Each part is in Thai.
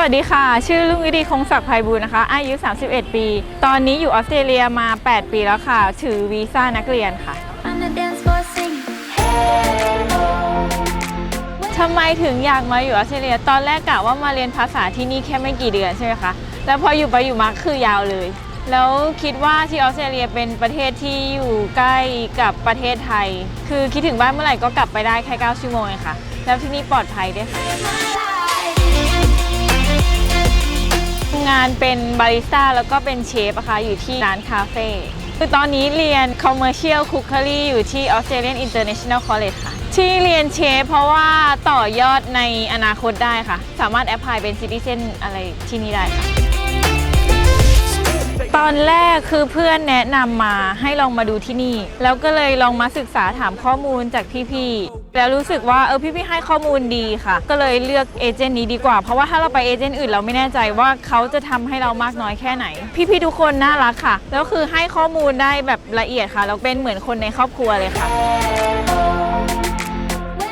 วัสดีค่ะ ชื่อลุงวิดีคงศักดิ์ไพบูลย์นะคะ อายุ 31 ปี ตอนนี้อยู่ออสเตรเลียมา 8 ปีแล้วค่ะ ถือวีซ่านักเรียนค่ะ On the dance floor singing, hey ho. ทำไมถึงอยากมาอยู่ออสเตรเลีย ตอนแรกกะว่ามาเรียนภาษาที่นี่แค่ไม่กี่เดือนใช่ไหมคะ แล้วพออยู่ไปอยู่มาคือยาวเลย แล้วคิดว่าที่ออสเตรเลียเป็นประเทศที่อยู่ใกล้กับประเทศไทย คือคิดถึงบ้านเมื่อไหร่ก็กลับไปได้แค่ 9 ชั่วโมงเองค่ะ แล้วที่นี่ปลอดภัยด้วยค่ะานเป็นบาริสต้าแล้วก็เป็นเชฟอะค่ะอยู่ที่ร้านคาเฟ่คือตอนนี้เรียน Commercial Cookery อยู่ที่ Australian International College ค่ะ ที่เรียนเชฟเพราะว่าต่อยอดในอนาคตได้ค่ะ สามารถแอพพลายเป็นซิติเซนอะไรที่นี่ได้ค่ะ ตอนแรกคือเพื่อนแนะนำมาให้ลองมาดูที่นี่ แล้วก็เลยลองมาศึกษาถามข้อมูลจากพี่ๆแล้วรู้สึกว่าเออพี่ๆให้ข้อมูลดีค่ะ ก็เลยเลือกเอเจนต์นี้ดีกว่า เพราะว่าถ้าเราไปเอเจนต์อื่นเราไม่แน่ใจว่าเขาจะทำให้เรามากน้อยแค่ไหน พี่ๆทุกคนน่ารักค่ะ แล้วคือให้ข้อมูลได้แบบละเอียดค่ะแล้วเป็นเหมือนคนในครอบครัวเลยค่ะ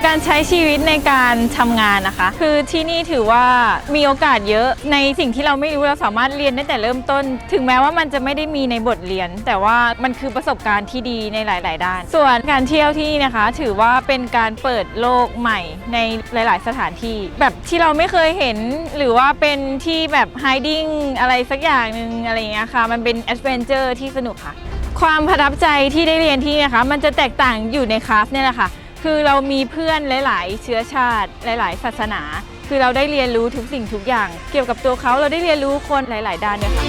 การใช้ชีวิตในการทำงานนะคะ คือที่นี่ถือว่ามีโอกาสเยอะในสิ่งที่เราไม่รู้เราสามารถเรียนได้แต่เริ่มต้น ถึงแม้ว่ามันจะไม่ได้มีในบทเรียน แต่ว่ามันคือประสบการณ์ที่ดีในหลาย ๆ ด้าน ส่วนการเที่ยวที่นี่นะคะ ถือว่าเป็นการเปิดโลกใหม่ในหลาย ๆ สถานที่ แบบที่เราไม่เคยเห็นหรือว่าเป็นที่แบบ hiding อะไรสักอย่างหนึ่งอะไรอย่างเงี้ยค่ะมันเป็น adventure ที่สนุกค่ะ ความประทับใจที่ได้เรียนที่นี่นะคะ มันจะแตกต่างอยู่ในคลาสเนี่ยแหละค่ะ คือเรามีเพื่อนหลาย ๆ เชื้อชาติ หลาย ๆ ศาสนา คือเราได้เรียนรู้ทุกสิ่งทุกอย่าง เกี่ยวกับตัวเขาเราได้เรียนรู้คนหลาย ๆ ด้านด้วยค่ะ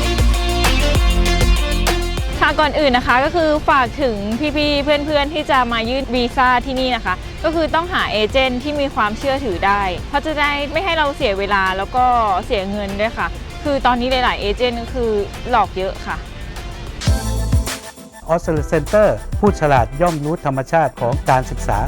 ค่ะก่อนอื่นนะคะก็คือฝากถึงพี่ๆ เพื่อนๆ ที่จะมายื่นวีซ่าที่นี่นะคะ ก็คือต้องหาเอเจนต์ที่มีความเชื่อถือได้ เพราะจะได้ไม่ให้เราเสียเวลาแล้วก็เสียเงินด้วยค่ะ คือตอนนี้หลาย ๆ เอเจนต์ก็คือหลอกเยอะค่ะ ออสเตรเลียเซ็นเตอร์ผู้ฉลาดย่อมรู้ธรรมชาติของการศึกษา